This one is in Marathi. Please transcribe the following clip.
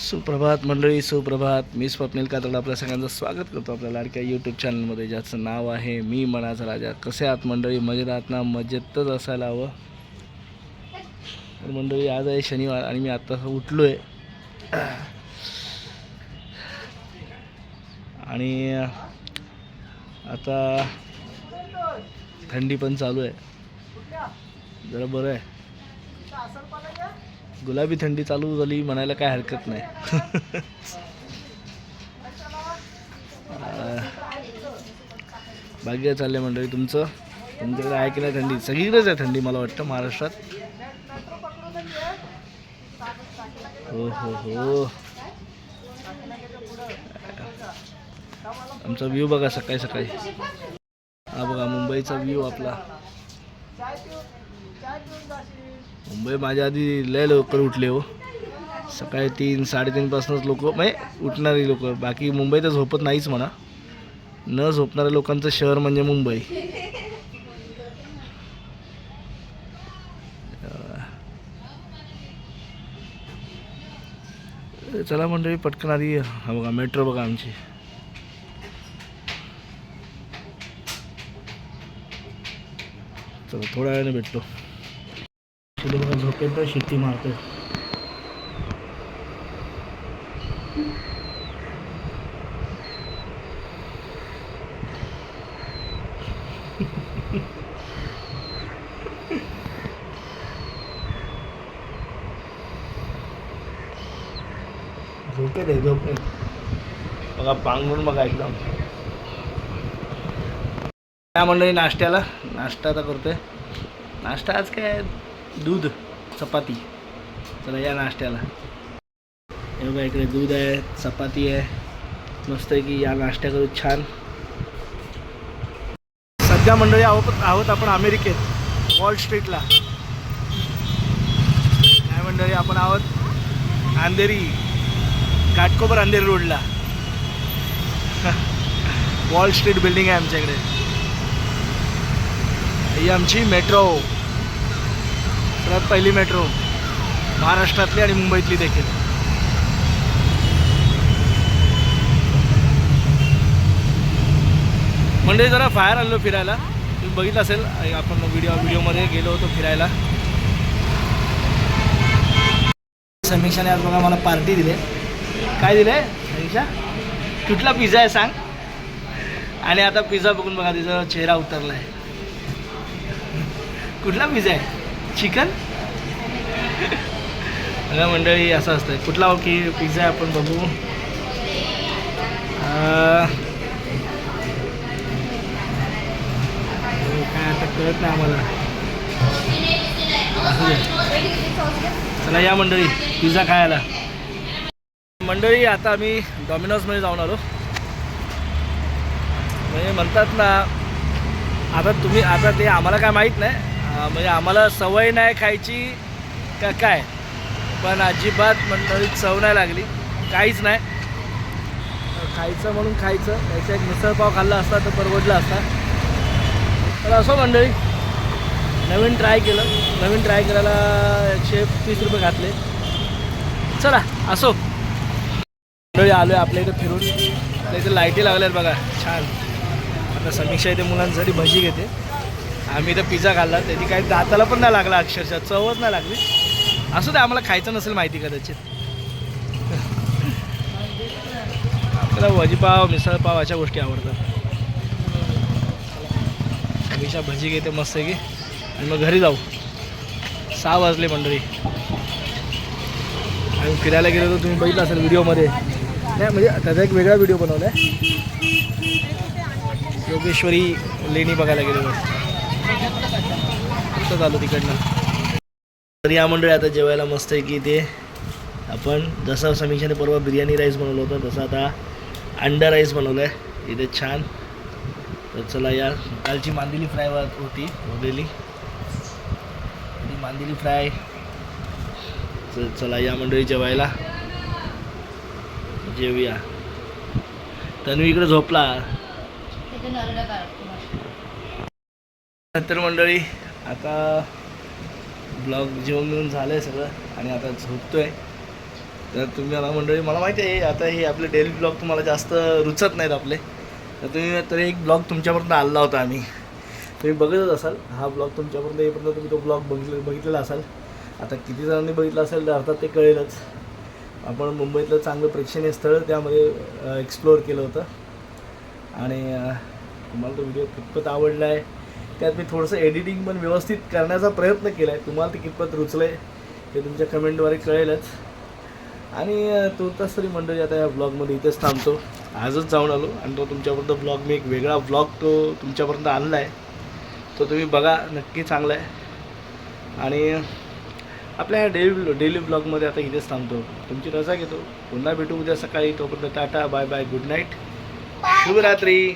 सुप्रभात मंडळी सुप्रभात. मी स्वप्नील कातड आपल्या सगळ्यांचं स्वागत करतो आपल्या लाडक्या यूट्यूब चॅनलमध्ये ज्याचं नाव आहे मी मनाचा राजा. कसे आहात मंडळी? मजेत आहात ना? मजेतच असायला हवं. तर मंडळी आज आहे शनिवार आणि मी आत्ता उठलो आहे आणि आता थंडी पण चालू आहे. जरा बरं आहे. गुलाबी थंडी चालू झाली म्हणायला काय हरकत नाही. भाग्य चालले मंडळी तुमचं. तुमच्याकडे आहे की नाही थंडी? सगळीकडेच आहे थंडी मला वाटतं महाराष्ट्रात. हो हो हो. आमचा व्ह्यू बघा सकाळी सकाळी. हा बघा मुंबईचा व्ह्यू आपला. मुंबई माझ्या आधी लय लवकर उठले हो. सकाळी तीन साडेतीनपासूनच लोक म्हणजे उठणारी लोक. बाकी मुंबई तर झोपत नाहीच म्हणा. न झोपणाऱ्या लोकांचं शहर म्हणजे मुंबई. चला मंडळी पटकन आधी हा बघा मेट्रो बघा आमची. चला थोड्या वेळाने भेटतो तिथे बघा झोपेत तर शिट्टी मारतो झोपेत आहे झोपेत बघा पांघरून बघा एकदम. काय मंडळी नाश्त्याला. नाश्ता आता करतोय. नाश्ता आज काय? दूध चपाती. चला या नाश्त्याला. हे बघा इकडे दूध आहे चपाती आहे. मस्त की या नाश्त्या करू छान. सध्या मंडळी आहोत आहोत आपण अमेरिकेत वॉल स्ट्रीटला. काय मंडळी आपण आहोत अंधेरी घाटकोपर अंधेरी रोडला. वॉल स्ट्रीट बिल्डिंग आहे आमच्याकडे. ही आमची मेट्रो. सर्वात पहिली मेट्रो महाराष्ट्रातली आणि मुंबईतली देखील. म्हणजे जरा बाहेर आलो फिरायला. तुम्ही बघितलं असेल आपण व्हिडिओ व्हिडिओमध्ये गेलो होतो फिरायला. समीक्षाने आज बघा मला पार्टी दिली. काय दिले समीक्षा? कुठला पिझ्झा आहे सांग. आणि आता पिझ्झा बघून बघा तिचा चेहरा उतरला आहे कुठला पिझ्झा आहे? चिकन? अगं मंडळी असं असतं कुठला हो की पिझ्झा आपण बघू? काय आता कळत नाही आम्हाला. चला या मंडळी पिझ्झा खायला. मंडळी आता आम्ही डॉमिनोजमध्ये जाऊन आलो. म्हणजे म्हणतात ना आता तुम्ही आता ते आम्हाला काय माहीत नाही. म्हणजे आम्हाला सवय नाही खायची का काय? पण अजिबात मंडळी चव नाही लागली. काहीच नाही. खायचं म्हणून खायचं. त्याचा एक मिसळपाव खाल्ला असता तर परवडला असता. तर असो मंडळी नवीन ट्राय केलं. नवीन ट्राय करायला एकशे तीस रुपये घातले. चला असो. मंडळी आलो आहे आपल्या इथं फिरून. आपल्या इथे लाईटी लागल्या आहेत बघा. छान. आता समीक्षा इथे मुलांसाठी भजी घेते. आम्ही तर पिझ्झा खाल्ला त्याची काही दाताला पण नाही लागला अक्षरशः चवच नाही लागली. असू दे आम्हाला खायचं नसेल माहिती कदाचित. आपल्याला वजीपाव मिसळपाव अशा गोष्टी आवडतात. समीक्षा भजी घेते मस्त की आणि मग घरी जाऊ. सहा वाजले मंडळी. आम्ही फिरायला गेलो तर तुम्ही बघितलं असेल व्हिडिओमध्ये. नाही म्हणजे त्याचा एक वेगळा व्हिडिओ बनवला आहे योगेश्वरी लेणी बघायला गेलेलो. असं आलो तिकडनं. तर या मंडळी आता जेवायला मस्त आहे की ते आपण जसं समीक्षाने परवा बिर्याणी राईस बनवलं होतं तसं आता अंडा राईस बनवलं आहे इथे छान. तर चला या. कालची मांदिली फ्राय होती बनवलेली ती मांदिली फ्राय चला या मंडळी जेवायला. जेवूया. तन्वी इकडे झोपला. तर मंडळी आता ब्लॉग जेवण मिळून झालं आहे सगळं आणि आता झोपतो आहे तर तुम्ही मला मंडळी मला माहिती आहे आता हे आपले डेली ब्लॉग तुम्हाला जास्त रुचत नाहीत आपले. तर तुम्ही तरी एक ब्लॉग तुमच्यापर्यंत आणला होता आम्ही. तुम्ही बघतच असाल हा ब्लॉग तुमच्यापर्यंत येईपर्यंत तुम्ही तो ब्लॉग बघितले बघितलेला असाल. आता किती जणांनी बघितला असेल तर अर्थात ते कळेलच. आपण मुंबईतलं चांगलं प्रेक्षणीय स्थळ त्यामध्ये एक्सप्लोअर केलं होतं. आणि तुम्हाला तो व्हिडिओ कितपत आवडला आहे त्यात मी थोडंसं एडिटिंग पण व्यवस्थित करण्याचा प्रयत्न केला आहे तुम्हाला ते कितपत रुचलं आहे ते तुमच्या कमेंटद्वारे कळेलच. आणि तुर्तास तरी मंडळी आता या ब्लॉगमध्ये इथेच थांबतो. आजच जाऊन आलो आणि तो तुमच्यापर्यंत ब्लॉग मी एक वेगळा ब्लॉग तो तुमच्यापर्यंत आणला आहे तो तुम्ही बघा नक्की चांगला आहे. आणि आपल्या ह्या डेली डेली ब्लॉगमध्ये आता इथेच थांबतो. तुमची रजा घेतो. पुन्हा भेटू उद्या सकाळी. तोपर्यंत tata bye bye good night शुभरात्री.